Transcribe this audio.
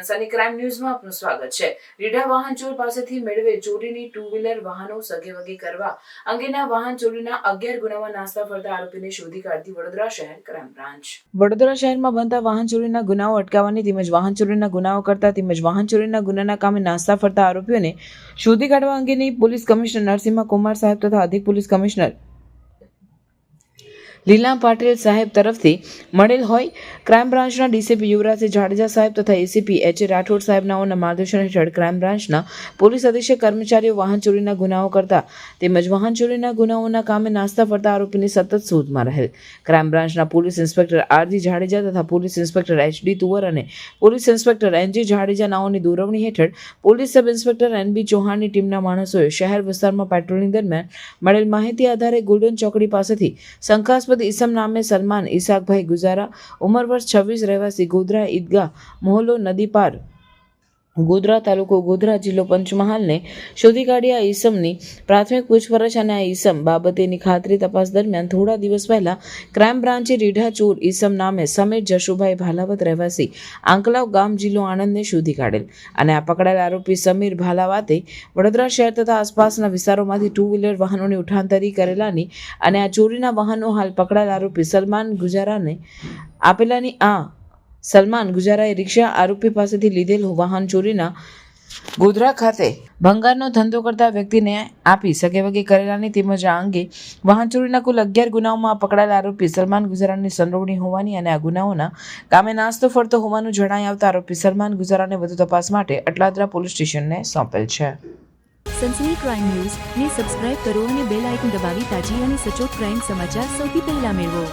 સનસની crime ન્યૂઝમાં આપનું સ્વાગત છે. રીઢા વાહન ચોર પાસેથી મેળવે ચોરીની ટુ વ્હીલર વાહનો સગેવગે કરવા અંગેના વાહન ચોરીના અગિયાર ગુનામાં નાસ્તા ફરતા આરોપીને શોધી કાઢતી વડોદરા શહેર ક્રાઇમ બ્રાન્ચ. વડોદરા શહેરમાં બનતા વાહન ચોરીના ગુનાઓ અટકાવવાની તેમજ વાહન ચોરીના ગુનાઓ કરતા તેમજ વાહન ચોરીના ગુનાના કામે નાસ્તા ફરતા આરોપીઓને શોધી કાઢવા અંગેની પોલીસ કમિશનર નરસિંહ કુમાર સાહેબ તથા અધિક પોલીસ કમિશનર લીલા પાટીલ સાહેબ તરફથી મળેલ હોય. ક્રાઇમ બ્રાન્ચના ડીસીપી યુવરાજસિંહ જાડેજા સાહેબ તથા એસીપી એચ રાઠોડ સાહેબનાઓના માર્ગદર્શન હેઠળ ક્રાઇમ બ્રાન્ચના પોલીસ અધિક્ષક, કર્મચારીઓ વાહન ચોરીના ગુનાઓ કરતા તેમજ વાહન ચોરીના ગુનાઓના કામે નાસ્તા ફરતા આરોપીની સતત શોધમાં રહેલ. ક્રાઇમ બ્રાન્ચના પોલીસ ઇન્સ્પેક્ટર આરજી જાડેજા તથા પોલીસ ઇન્સ્પેક્ટર એચડી તુવર અને પોલીસ ઇન્સ્પેક્ટર એનજી જાડેજા નાઓની દોરવણી હેઠળ પોલીસ સબ ઇન્સ્પેક્ટર એનબી ચૌહાણની ટીમના માણસોએ શહેર વિસ્તારમાં પેટ્રોલિંગ દરમિયાન મળેલ માહિતી આધારે ગોલ્ડન ચોકડી પાસેથી શંકાસ્પદ ઈસમ નામે સલમાન ઈસાકભાઈ ગુજારા ઉંમર વર્ષ છવ્વીસ રહેવાસી ગોધરા ઈદગાહ મોહલો નદી પાર ગોધરા તાલુકો ગોધરા જિલ્લો પંચમહાલને શોધી કાઢી આ ઈસમની પ્રાથમિક પૂછપરછ અને આ ઈસમ બાબતેની ખાતરી તપાસ દરમિયાન થોડા દિવસ પહેલા ક્રાઇમ બ્રાન્ચે રીઢા ચોર ઈસમ નામે સમીર જશુભાઈ ભાલાવત રહેવાસી આંકલાવ ગામ જિલ્લો આણંદને શોધી કાઢેલ. અને આ પકડાયેલ આરોપી સમીર ભાલાવાતે વડોદરા શહેર તથા આસપાસના વિસ્તારોમાંથી ટુ વ્હીલર વાહનોની ઉઠાંતરી કરેલાની અને આ ચોરીના વાહનો હાલ પકડાયેલ આરોપી સલમાન ગુજારાને આપેલાની આ સલમાન ગુજારાએ રિક્ષા આરોપી પાસેથી લીધેલ વાહન ચોરીના ગોધરા ખાતે ભંગારનો ધંધો કરતા વ્યક્તિને આપી સગેવગે કરેલાની તેમજ આ અંગે વાહન ચોરીના કુલ અગિયાર ગુનાઓમાં પકડાયેલા આરોપી સલમાન ગુજારાની સંડોવણી હોવાની અને આ ગુનાઓના કામે નાસ્તો ફરતો હોવાનું જણાઈ આવતા આરોપી સલમાન ગુજારાને વધુ તપાસ માટે અટલાદરા પોલીસ સ્ટેશનને સોંપેલ છે. સનસની ક્રાઇમ ન્યૂઝ ને સબસ્ક્રાઇબ કરો અને બેલ આઇકન દબાવી તાજી અને સચોટ ક્રાઇમ સમાચાર સૌથી પહેલા મેળવો.